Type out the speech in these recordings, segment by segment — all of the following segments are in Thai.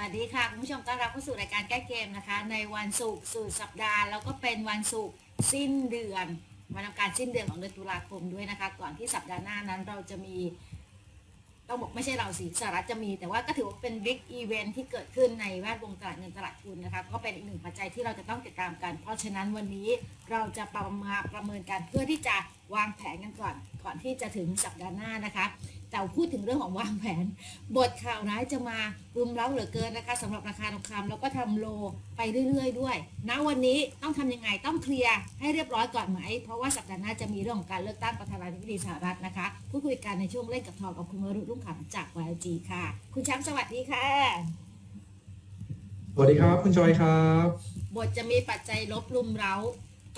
วัสดีค่ะ คุณผู้ชมต้อนรับเข้าสู่รายการแก้เกมนะคะ ในวันศุกร์สุดสัปดาห์แล้วก็เป็นวันศุกร์สิ้นเดือนวันทำการสิ้นเดือนของเดือนตุลาคมด้วยนะคะ ก่อนที่สัปดาห์หน้านั้นเราจะมีต้องบอกไม่ใช่เราสิสหรัฐจะมี แต่ว่าก็ถือว่าเป็นบิ๊กอีเวนท์ที่เกิดขึ้นในแวดวงตลาดเงินตลาดทุนนะคะก็เป็นอีกหนึ่งปัจจัยที่เราจะต้องติดตามกัน เพราะฉะนั้นวันนี้เราจะประมาประเมินกันเพื่อที่จะวางแผนกันก่อน ก่อนที่จะถึงสัปดาห์หน้านะคะ แต่พูดถึงเรื่องของวางแผน บทข่าวร้ายจะมารุมเร้าเหลือเกินนะคะสำหรับราคาทองคำแล้วก็ทำโลไปเรื่อยๆ ด้วยณวันนี้ต้องทำยังไงต้องเคลียร์ให้เรียบร้อยก่อนไหม เพราะว่าสัปดาห์หน้าจะมีเรื่องของการเลือกตั้งประธานาธิบดีสหรัฐนะคะพูดคุยกันในช่วงเล่นกับทองกับคุณวรุษรุ่งขำจาก YLG ค่ะ คุณแชมป์สวัสดีค่ะสวัสดีครับ คุณจอยครับ บทจะมีปัจจัยลบรุมเร้า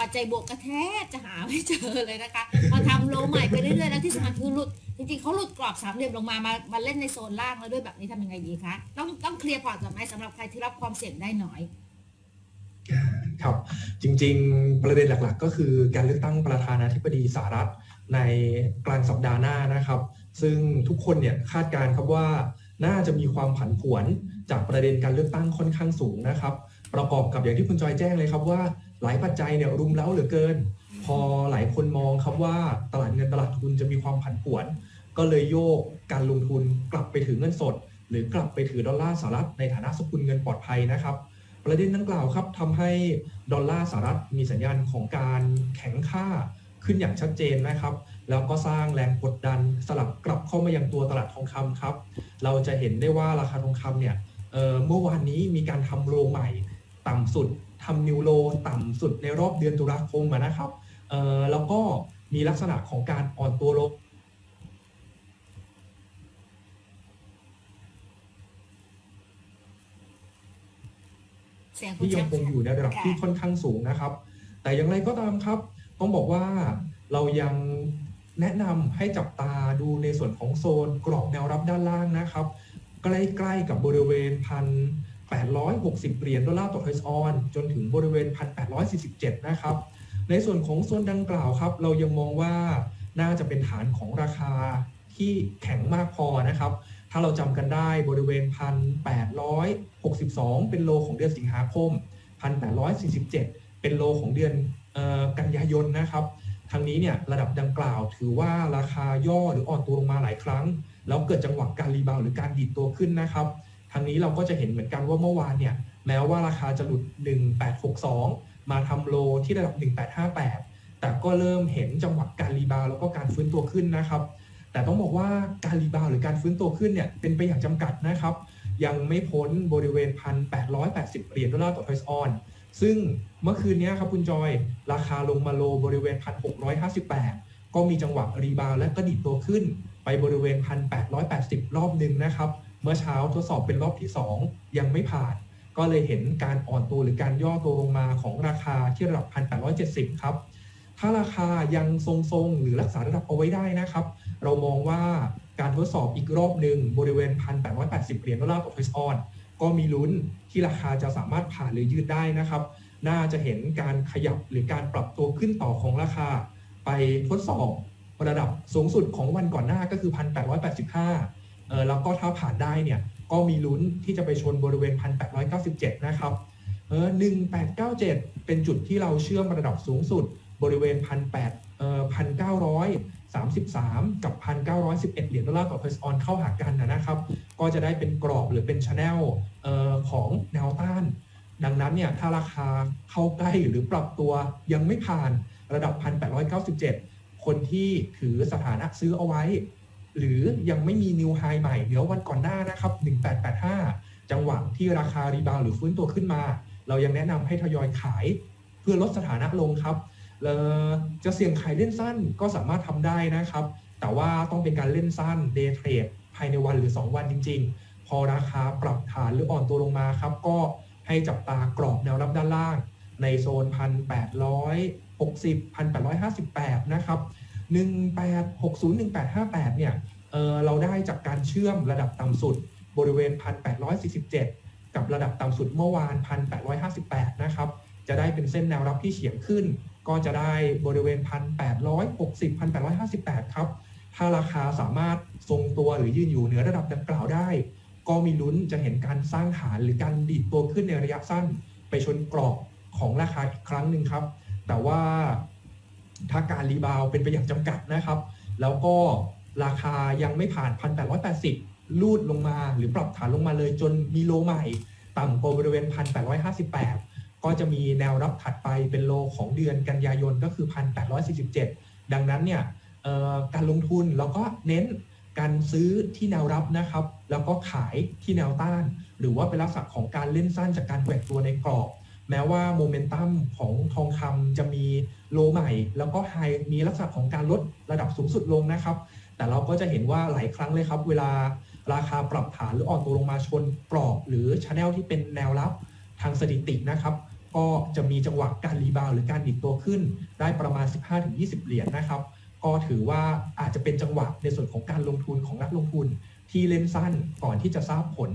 ปัจจัยบวกก็แทบจะหาไม่เจอเลยนะคะพอทำโลใหม่ไปเรื่อยๆแล้วที่สำคัญคือหลุด จริงๆเขาหลุดกรอบสามเหลี่ยมลงมามามาเล่นในโซนล่างแล้วด้วยแบบนี้ทำยังไงดีคะต้องต้องเคลียร์พอร์ตก่อนไหมสำหรับใครที่รับความเสี่ยงได้น้อยครับจริงๆ ประเด็นหลักๆ ก็คือการเลือกตั้งประธานาธิบดีสหรัฐในกลางสัปดาห์หน้านะครับ ซึ่งทุกคนเนี่ยคาดการ์ครับว่าน่าจะมีความผันผวนจากประเด็นการเลือกตั้งค่อนข้างสูงนะครับ ประกอบกับอย่างที่คุณจอยแจ้งเลยครับว่าหลายปัจจัยเนี่ยรุมเร้าเหลือเกิน พอหลายคนมองครับว่าตลาดเงินตลาดทุนจะมีความผันผวน ก็เลยโยกการลงทุนกลับไปถือเงินสด หรือกลับไปถือดอลลาร์สหรัฐในฐานะสกุลเงินปลอดภัยนะครับ ประเด็นดังกล่าวครับทำให้ดอลลาร์สหรัฐมีสัญญาณของการแข็งค่าขึ้นอย่างชัดเจนนะครับ แล้วก็สร้างแรงกดดันสลับกลับเข้ามายังตัวตลาดทองคำครับ เราจะเห็นได้ว่าราคาทองคำเนี่ยเเมื่อวานนี้มีการทำโลใหม่ ต่ำสุดทำนิวโลต่ำสุดในรอบเดือนตุลาคมนะครับแล้วก็มีลักษณะของการอ่อนตัวลง เสียงคุณ ที่แชยังมป์คงอยู่ในระดับที่ค่อนข้างสูงนะครับ แต่อย่างไรก็ตามครับ ต้องบอกว่าเรายังแนะนำให้จับตาดูในส่วนของโซนกรอบแนวรับด้านล่างนะครับ ใกล้ๆกับบริเวณพัน860 เหรียญดอลลาร์ต่อเทรซออนจนถึงบริเวณ 1,847 นะครับ ในส่วนของโซนดังกล่าวครับ เรายังมองว่าน่าจะเป็นฐานของราคาที่แข็งมากพอนะครับ ถ้าเราจำกันได้บริเวณ 1,862 เป็นโลของเดือนสิงหาคม 1,847 เป็นโลของเดือนออกันยายนนะครับทางนี้เนี่ยระดับดังกล่าวถือว่าราคาย่อหรืออ่อนตัวลงมาหลายครั้ง แล้วเกิดจังหวะการรีบาวหรือการดีดตัวขึ้นนะครับทางนี้เราก็จะเห็นเหมือนกันว่าเมื่อวานเนี่ยแม้ว่าราคาจะหลุด 1862 มาทำโลที่ระดับ 1858 แต่ก็เริ่มเห็นจังหวะการรีบาวแล้วก็การฟื้นตัวขึ้นนะครับ แต่ต้องบอกว่าการรีบาวหรือการฟื้นตัวขึ้นเนี่ยเป็นไปอย่างจำกัดนะครับ ยังไม่พ้นบริเวณ 1,880 เหรียญดอลลาร์ต่อทอยส์ออน ซึ่งเมื่อคืนนี้ครับคุณจอย ราคาลงมาโลบริเวณ 1,658 ก็มีจังหวะรีบาวและกระดิดตัวขึ้น ไปบริเวณ 1,880 รอบหนึ่งนะครับ เมื่อเช้าทดสอบเป็นรอบที่ 2 ยังไม่ผ่าน ก็เลยเห็นการอ่อนตัวหรือการย่อตัวลงมาของราคาที่ระดับ 1,870 ครับ ถ้าราคายังทรงๆ หรือรักษาระดับเอาไว้ได้นะครับ เรามองว่าการทดสอบอีกรอบหนึ่งบริเวณ 1,880 เหรียญดอลลาร์ต่อทอยส์ออนก็มีลุ้นที่ราคาจะสามารถผ่านหรือยืดได้นะครับ น่าจะเห็นการขยับหรือการปรับตัวขึ้นต่อของราคา ไปทดสอบระดับสูงสุดของวันก่อนหน้าก็คือ 1,885เออแล้วก็ถ้าผ่านได้เนี่ยก็มีลุ้นที่จะไปชนบริเวณ 1,897 นะครับเออ1897 เป็นจุดที่เราเชื่อมระดับสูงสุด บริเวณ1,800เอ่อ1,933กับ1,911เหรียญดอลลาร์ต่อเพสออนเข้าหากันนะครับ ก็จะได้เป็นกรอบหรือเป็นช anel เอ่อของแนวต้าน ดังนั้นเนี่ยถ้าราคาเข้าใกล้หรือปรับตัวยังไม่ผ่านระดับ 1,897 คนที่ถือสถานะซื้อเอาไว้ หรือยังไม่มีนิวไฮใหม่เหนือวันก่อนหน้านะครับ 1885 จังหวะที่ราคารีบาวด์หรือฟื้นตัวขึ้นมา เรายังแนะนำให้ทยอยขาย เพื่อลดสถานะลงครับ จะเสี่ยงขายเล่นสั้นก็สามารถทำได้นะครับ แต่ว่าต้องเป็นการเล่นสั้นเดย์เทรดภายในวันหรือ 2 วันจริง ๆ พอราคาปรับฐานหรืออ่อนตัวลงมาครับ ก็ให้จับตากรอบแนวรับด้านล่าง ในโซน 1,860 1,858 นะครับ 1860 1858 เนี่ยเเราได้จากการเชื่อมระดับต่ำสุดบริเวณ 1,847 กับระดับต่ำสุดเมื่อวาน 1,858 นะครับ จะได้เป็นเส้นแนวรับที่เฉียงขึ้น ก็จะได้บริเวณ 1,860 1,858 ครับ ถ้าราคาสามารถทรงตัวหรือยืนอยู่เหนือระดับดังกล่าวได้ ก็มีลุ้นจะเห็นการสร้างฐานหรือการดีดตัวขึ้นในระยะสั้น ไปชนกรอบของราคาอีกครั้งหนึ่งครับ แต่ว่าถ้าการรีบาวเป็นไปอย่างจำกัดนะครับ แล้วก็ราคายังไม่ผ่าน 1,880 ลูดลงมาหรือปรับฐานลงมาเลยจนมีโลใหม่ ต่ำกว่าบริเวณ 1,858 ก็จะมีแนวรับถัดไปเป็นโลของเดือนกันยายนก็คือ 1,847 ดังนั้นเนี่ยการลงทุนเราก็เน้นการซื้อที่แนวรับนะครับ แล้วก็ขายที่แนวต้าน หรือว่าเป็นลักษณะของการเล่นสั้นจากการแกว่งตัวในกรอบ แม้ว่าโมเมนตัมของทองคำจะมีโลใหม่ แล้วก็ไฮมีลักษณะของการลดระดับสูงสุดลงนะครับ แต่เราก็จะเห็นว่าหลายครั้งเลยครับ เวลาราคาปรับฐานหรืออ่อนตัวลงมาชนกรอบ หรือชแนลที่เป็นแนวรับทางสถิตินะครับ ก็จะมีจังหวะการรีบาวด์หรือการดิดตัวขึ้น ได้ประมาณ 15-20 เหรียญนะครับ ก็ถือว่าอาจจะเป็นจังหวะในส่วนของการลงทุนของนักลงทุน ที่เล่นสั้นก่อนที่จะทราบผล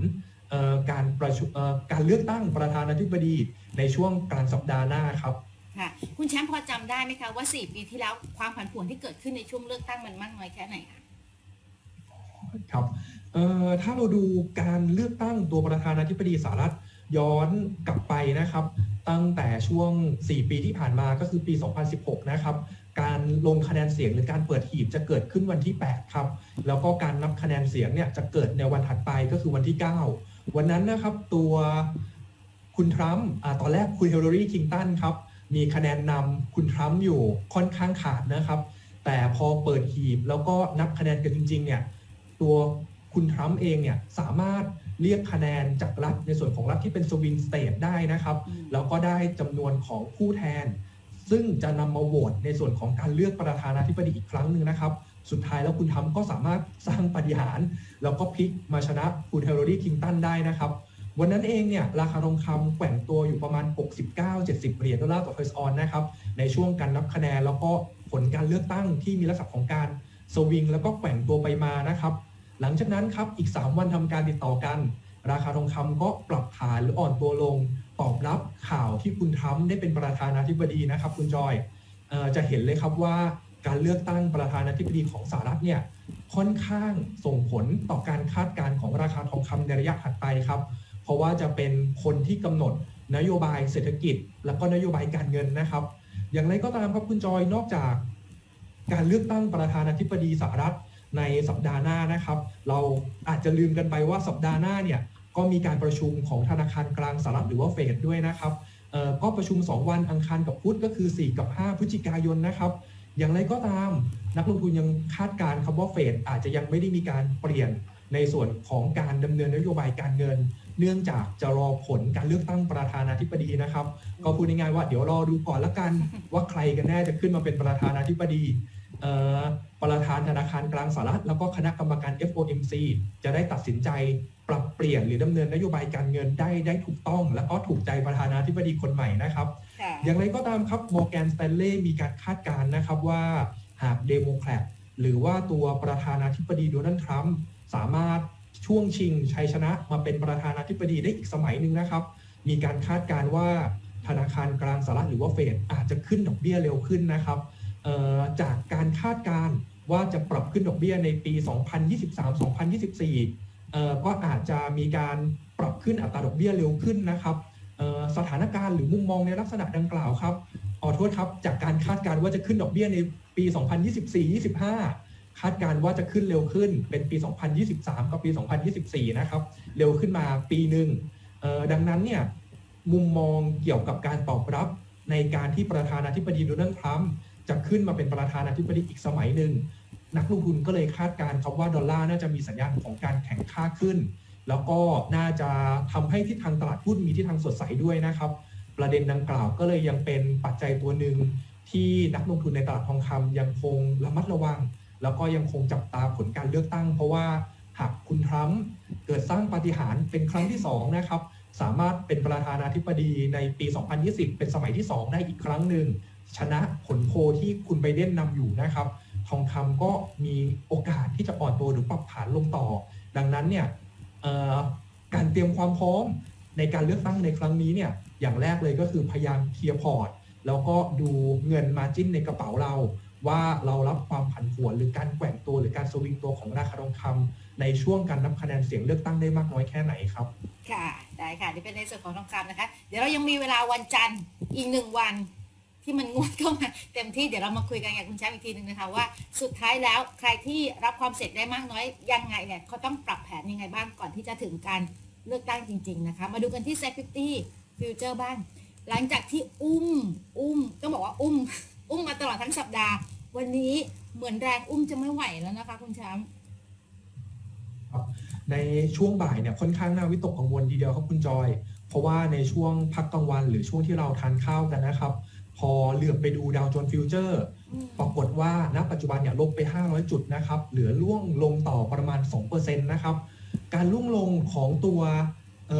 เอ่อการประชุมเอ่อการเลือกตั้งประธานาธิบดีในช่วงกลางสัปดาห์หน้าครับค่ะคุณแชมป์พอจำได้ไหมคะว่า 4 ปีที่แล้วความผันผวนที่เกิดขึ้นในช่วงเลือกตั้งมันมากน้อยแค่ไหนคะครับเอ่อถ้าเราดูการเลือกตั้งตัวประธานาธิบดีสหรัฐ ย้อนกลับไปนะครับ ตั้งแต่ช่วง 4 ปีที่ผ่านมาก็คือปี 2016 นะครับการลงคะแนนเสียงหรือการเปิดหีบจะเกิดขึ้นวันที่ 8 ครับ แล้วก็การนับคะแนนเสียงเนี่ยจะเกิดในวันถัดไปก็คือวันที่ 9 วันนั้นนะครับตัวคุณทรัมป์อ่าตอนแรกคุณเฮลลารีคลิงตันครับ มีคะแนนนำคุณทรัมป์อยู่ค่อนข้างขาดนะครับ แต่พอเปิดหีบแล้วก็นับคะแนนกันจริง ๆ เนี่ย ตัวคุณทรัมป์เองเนี่ยสามารถ เรียกคะแนนจากรัฐในส่วนของรัฐที่เป็นสวิงสเตทได้นะครับอืมแล้วก็ได้จำนวนของผู้แทน ซึ่งจะนำมาโหวตในส่วนของการเลือกประธานาธิบดีอีกครั้งหนึ่งนะครับ สุดท้ายแล้วคุณทรัมป์ก็สามารถสร้างปาฏิหารย์แล้วก็พลิกมาชนะคุณเฮลลารีคลิงตันได้นะครับ วันนั้นเองเนี่ยราคาทองคำแกว่งตัวอยู่ประมาณ 69-70 เหรียญดอลลาร์ต่อเฟสออนนะครับ ในช่วงการนับคะแนนแล้วก็ผลการเลือกตั้งที่มีลักษณะของการสวิงแล้วก็แกว่งตัวไปมานะครับ หลังจากนั้นครับอีก 3 วันทำการติดต่อกัน ราคาทองคำก็ปรับฐานหรืออ่อนตัวลง ตอบรับข่าวที่คุณทรัมป์ได้เป็นประธานาธิบดีนะครับ คุณจอยออจะเห็นเลยครับว่าการเลือกตั้งประธานาธิบดีของสหรัฐเนี่ยค่อนข้างส่งผลต่อการคาดการณ์ของราคาทองคำในระยะถัดไปครับ เพราะว่าจะเป็นคนที่กำหนดนโยบายเศรษฐกิจ และก็นโยบายการเงินนะครับ อย่างไรก็ตามครับคุณจอยนอกจาก การเลือกตั้งประธานาธิบดีสหรัฐ ในสัปดาห์หน้านะครับ เราอาจจะลืมกันไปว่าสัปดาห์หน้าเนี่ยก็มีการประชุมของธนาคารกลางสหรัฐหรือว่าเฟดด้วยนะครับก็ประชุม 2 วันอังคารกับพุธก็คือ 4 กับ 5 พฤศจิกายนนะครับ อย่างไรก็ตามนักลงทุนยังคาดการณ์ครับว่าเฟดอาจจะยังไม่ได้มีการเปลี่ยนในส่วนของการดำเนินนโยบายการเงิน เนื่องจากจะรอผลการเลือกตั้งประธานาธิบดีนะครับ ก็พูดง่ายๆว่าเดี๋ยวรอดูก่อนละกันว่าใครกันแน่จะขึ้นมาเป็นประธานาธิบดี ประธานธนาคารกลางสหรัฐแล้วก็คณะกรรมการ FOMC จะได้ตัดสินใจปรับเปลี่ยนหรือดำเนินนโยบายการเงินได้ได้ถูกต้อง และก็ถูกใจประธานาธิบดีคนใหม่นะครับค่ะอย่างไรก็ตามครับมอร์แกนส t ตนเล่มีการคาดการณ์นะครับว่าหากเดโมแครตหรือว่าตัวประธานาธิบดีโดนัลด์ทรัมป์สามารถช่วงชิงชัยชนะมาเป็นประธานาธิบดีได้อีกสมัยหนึ่งนะครับ มีการคาดการณ์ว่าธนาคารกลางสหรัฐหรือว่าเฟดอาจจะขึ้นดอกเบี้ยเร็วขึ้นนะครับเอ่อจากการคาดการณ์ ว่าจะปรับขึ้นดอกเบี้ยในปี 2023-2024เอ่อก็อาจจะมีการปรับขึ้นอัตราดอกเบี้ยเร็วขึ้นนะครับสถานการณ์หรือมุมมองในลักษณะดังกล่าวครับขอโทษครับ จากการคาดการณ์ว่าจะขึ้นดอกเบี้ยในปี 2024-25 คาดการณ์ว่าจะขึ้นเร็วขึ้นเป็นปี 2023 กับปี 2024 นะครับ เร็วขึ้นมาปีหนึ่งดังนั้นเนี่ยมุมมองเกี่ยวกับการตอบรับในการที่ประธานาธิบดีโดนัลด์ทรัมป์ จะขึ้นมาเป็นประธานาธิบดีอีกสมัยหนึ่งนักลงทุนก็เลยคาดการณ์ครับว่าดอลลาร์น่าจะมีสัญญาณของการแข็งค่าขึ้น แล้วก็น่าจะทำให้ทิศทางตลาดหุ้นมีทิศทางสดใสด้วยนะครับ ประเด็นดังกล่าวก็เลยยังเป็นปัจจัยตัวหนึ่งที่นักลงทุนในตลาดทองคำยังคงระมัดระวัง แล้วก็ยังคงจับตาผลการเลือกตั้ง เพราะว่าหากคุณทรัมป์เกิดสร้างปาฏิหาริย์เป็นครั้งที่สองนะครับสามารถเป็นประธานาธิบดีในปี 2020 เป็นสมัยที่ 2 ได้อีกครั้งหนึ่ง ชนะผลโพลที่คุณไบเดนนำอยู่นะครับ ทองคำก็มีโอกาสที่จะอ่อนตัวหรือปรับฐานลงต่อ ดังนั้นเนี่ยการเตรียมความพร้อมในการเลือกตั้งในครั้งนี้เนี่ยอย่างแรกเลยก็คือพยายามเคลียร์พอร์ต แล้วก็ดูเงินมาจิ้นในกระเป๋าเรา ว่าเรารับความผันผวนหรือการแกว่งตัวหรือการสวิงตัวของราคาทองคำในช่วงการนับคะแนนเสียงเลือกตั้งได้มากน้อยแค่ไหนครับ ค่ะ ได้ค่ะ นี่เป็นในส่วนของทองคำนะคะ เดี๋ยวเรายังมีเวลาวันจันทร์อีกหนึ่งวัน ที่มันงวดเข้ามาเต็มที่เดี๋ยวเรามาคุยกันกับคุณแชมป์อีกทีหนึ่งนะคะว่าสุดท้ายแล้วใครที่รับความเสร็จได้มากน้อยยังไงเนี่ยเขาต้องปรับแผนยังไงบ้างก่อนที่จะถึงการเลือกตั้งจริง ๆ นะคะ มาดูกันที่ Safety Future บ้าง หลังจากที่อุ้มอุ้มต้องบอกว่าอุ้ม อุ้มมาตลอดทั้งสัปดาห์ วันนี้เหมือนแรงอุ้มจะไม่ไหวแล้วนะคะ คุณแชมป์ในช่วงบ่ายเนี่ยค่อนข้างน่าวิตกกังวลทีเดียวครับคุณจอย เพราะว่าในช่วงพักกลางวันหรือช่วงที่เราทานข้าวกันนะครับ พอเหลือบไปดูดาวโจนส์ฟิวเจอร์อืมปรากฏว่าณปัจจุบันเนี่ยลบไป 500 จุดนะครับ เหลือล่วงลงต่อประมาณ 2%นะครับ การล่วงลงของตัว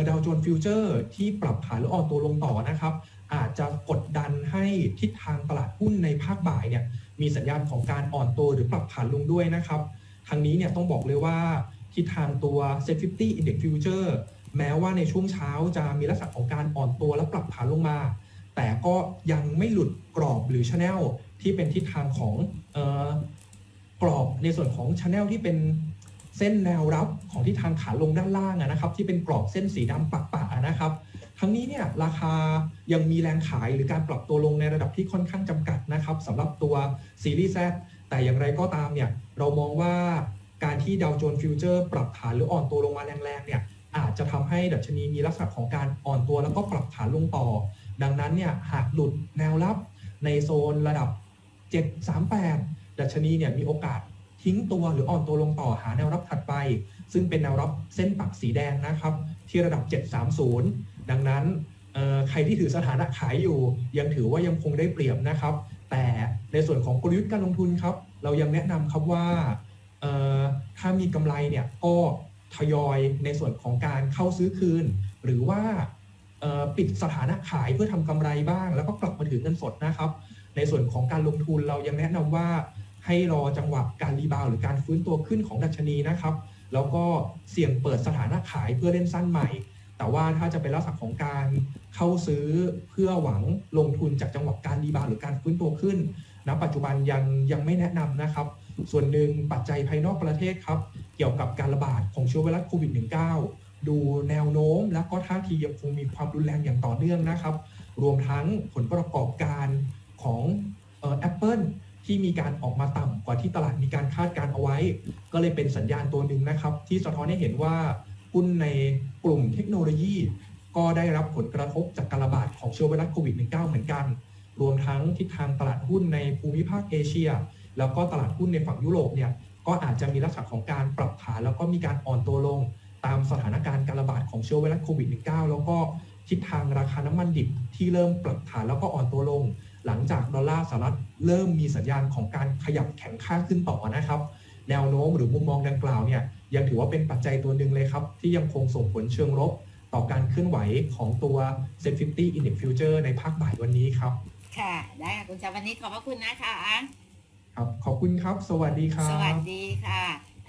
ดาวโจนส์ฟิวเจอร์ที่ปรับฐานหรืออ่อนตัวลงต่อนะครับ อาจจะกดดันให้ทิศทางตลาดหุ้นในภาคบ่ายเนี่ยมีสัญญาณของการอ่อนตัวหรือปรับฐานลงด้วยนะครับทางนี้เนี่ยต้องบอกเลยว่าทิศทางตัว Set 50 Index Future แม้ว่าในช่วงเช้าจะมีลักษณะของการอ่อนตัวและปรับฐานลงมา แต่ก็ยังไม่หลุดกรอบหรือช n นลที่เป็นทิศทางของออกรอบในส่วนของช n นลที่เป็นเส้นแนวรับของทิศทางขาลงด้านล่างะนะครับ ที่เป็นกรอบเส้นสีดำปักๆอะนะครับ ทั้งนี้เนี่ยราคายังมีแรงขายหรือการปรับตัวลงในระดับที่ค่อนข้างจำกัดนะครับสำหรับตัวซีรีส์ Z แต่อย่างไรก็ตามเนี่ยเรามองว่าการที่ดาวโจนส์ฟิวเจอร์ปรับฐานหรืออ่อนตัวลงมาแรงๆเนี่ยอาจจะทำให้ดัชนีมีลักษณะของการอ่อนตัวแล้วก็ปรับฐานลงต่อ ดังนั้นเนี่ยหากหลุดแนวรับในโซนระดับ 738 ดัชนีเนี่ยมีโอกาสทิ้งตัวหรืออ่อนตัวลงต่อหาแนวรับถัดไป ซึ่งเป็นแนวรับเส้นปักสีแดงนะครับ ที่ระดับ 730 ดังนั้นใครที่ถือสถานะขายอยู่ ยังถือว่ายังคงได้เปรียบนะครับ แต่ในส่วนของกลยุทธ์การลงทุนครับ เรายังแนะนำครับว่าถ้ามีกำไรเนี่ยก็ทยอยในส่วนของการเข้าซื้อคืน หรือว่า ปิดสถานะขายเพื่อทำกำไรบ้าง แล้วก็กลับมาถือเงินสดนะครับ ในส่วนของการลงทุนเรายังแนะนำว่าให้รอจังหวะการรีบาวหรือการฟื้นตัวขึ้นของดัชนีนะครับ แล้วก็เสี่ยงเปิดสถานะขายเพื่อเล่นสั้นใหม่ แต่ว่าถ้าจะเป็นลักษณะของการเข้าซื้อเพื่อหวังลงทุนจากจังหวะการรีบาวหรือการฟื้นตัวขึ้นณปัจจุบันยังยังไม่แนะนำนะครับ ส่วนหนึ่งปัจจัยภายนอกประเทศครับ เกี่ยวกับการระบาดของเชื้อไวรัสโควิด -19 ดูแนวโน้ม และก็ท่าทียังคงมีความรุนแรงอย่างต่อเนื่องนะครับ รวมทั้งผลประกอบการของแอปเปิลที่มีการออกมาต่ำกว่าที่ตลาดมีการคาดการเอาไว้ ก็เลยเป็นสัญญาณตัวหนึ่งนะครับ ที่สะท้อนให้เห็นว่าหุ้นในกลุ่มเทคโนโลยี ก็ได้รับผลกระทบจากการระบาดของเชื้อไวรัสโควิด -19 เหมือนกัน รวมทั้งทิศทางตลาดหุ้นในภูมิภาคเอเชีย แล้วก็ตลาดหุ้นในฝั่งยุโรปเนี่ยก็อาจจะมีลักษณะของการปรับฐานแล้วก็มีการอ่อนตัวลง ตามสถานการณ์การระบาดของเชื้อไวรัสโควิด -19 แล้วก็ทิศทางราคาน้ำมันดิบที่เริ่มปรับฐานแล้วก็อ่อนตัวลง หลังจากดอลลาร์สหรัฐเริ่มมีสัญญาณของการขยับแข็งค่าขึ้นต่อนะครับ แนวโน้มหรือมุมมองดังกล่าวเนี่ยยังถือว่าเป็นปัจจัยตัวหนึ่งเลยครับ ที่ยังคงส่งผลเชิงลบต่อการเคลื่อนไหวของตัว Set 50 Index Future ในภาคบ่ายวันนี้ครับ ค่ะ ได้ค่ะ คุณแชมป์วันนี้ขอบพระคุณนะคะ ครับ ขอบคุณครับ สวัสดีครับ สวัสดีค่ะ